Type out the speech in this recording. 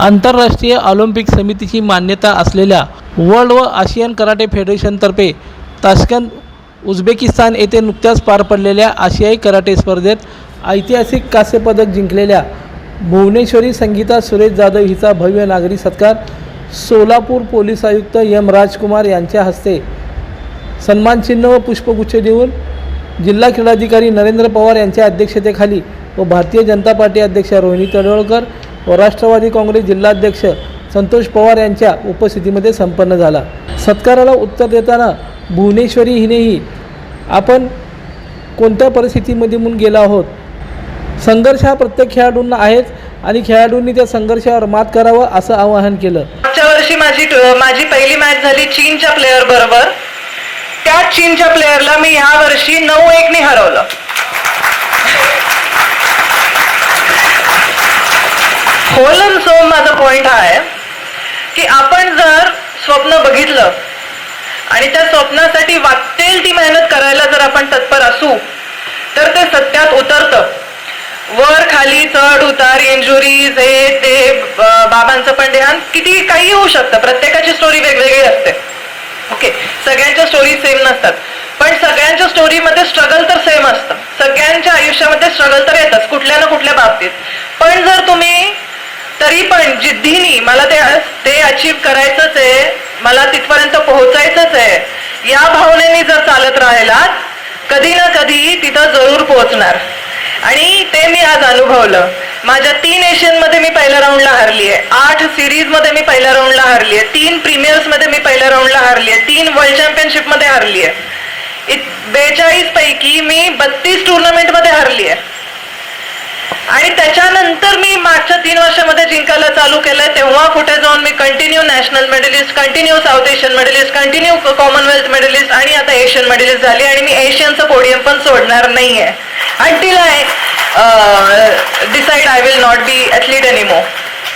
आंतरराष्ट्रीय ऑलिम्पिक समितीची मान्यता असलेल्या वर्ल्ड व आशियन कराटे फेडरेशनतर्फे ताशकंद उझबेकिस्तान येथे नुकत्याच पार पडलेल्या आशियाई कराटे स्पर्धेत ऐतिहासिक कांस्यपदक जिंकलेल्या भुवनेश्वरी संगीता सुरेश जाधव हिचा भव्य नागरी सत्कार सोलापूर पोलीस आयुक्त एम राजकुमार यांच्या हस्ते सन्मानचिन्ह व पुष्पगुच्छ देऊन जिल्हा क्रीडाधिकारी नरेंद्र पवार यांच्या अध्यक्षतेखाली व भारतीय जनता पार्टी अध्यक्ष रोहिणी तडवळकर व राष्ट्रवादी काँग्रेस जिल्हाध्यक्ष संतोष पवार यांच्या उपस्थितीमध्ये संपन्न झाला. सत्काराला उत्तर देताना भुवनेश्वरी हिनेही आपण कोणत्या परिस्थितीमध्ये म्हणून गेलो आहोत? संघर्ष हा प्रत्येक खेळाडूंना आहेच आणि खेळाडूंनी त्या संघर्षावर मात करावं असं आवाहन केलं. वर्षी माझी माझी पहिली मॅच झाली चीनच्या प्लेअर बरोबर. त्या चीनच्या प्लेअरला मी ह्या वर्षी नऊ एकने हरवलं. होल सो माझा पॉइंट हा आहे की आपण जर स्वप्न बघितलं आणि त्या स्वप्नासाठी वाटेल ती मेहनत करायला जर आपण तत्पर असू तर ते सत्यात उतरतं. वर खाली चढ उतार इंजुरीज हे ते ब- बाबांचं पण देहान किती काही होऊ शकतं. प्रत्येकाची स्टोरी वेगवेगळी असते. ओके सगळ्यांच्या स्टोरी सेम नसतात. पण सगळ्यांच्या स्टोरीमध्ये स्ट्रगल तर सेम असतं. सगळ्यांच्या आयुष्यामध्ये स्ट्रगल तर येतच कुठल्या ना कुठल्या बाबतीत. पण जर तुम्ही तरी पण जिद्दीनी मला ते ते अचीव करायचंच आहे मला तिथपर्यंत पोहोचायचंच आहे या भावनेने जर चालत राहिलात कधी ना कधी तिथं जरूर पोहोचणार. आणि ते मी आज अनुभवलं. माझ्या तीन एशियनमध्ये मी पहिल्या राऊंडला हरली आहे सिरीजमध्ये मी पहिल्या राऊंडला हरली आहे तीन प्रीमियर्समध्ये मी पहिल्या राऊंडला हरली आहे तीन वर्ल्ड चॅम्पियनशिपमध्ये हरली आहे बेचाळीस पैकी मी बत्तीस टुर्नामेंटमध्ये हरली आहे आणि त्याच्यानंतर मी मागच्या तीन वर्षामध्ये जिंकायला चालू केलंय. तेव्हा कुठे जाऊन मी continue national medallist continue south Asian medallist continue Commonwealth medallist आणि आता एशियन मेडलिस्ट झाली आणि मी एशियनचं पोडियम पण सोडणार नाहीये. Until I decide I will not be athlete एनिमो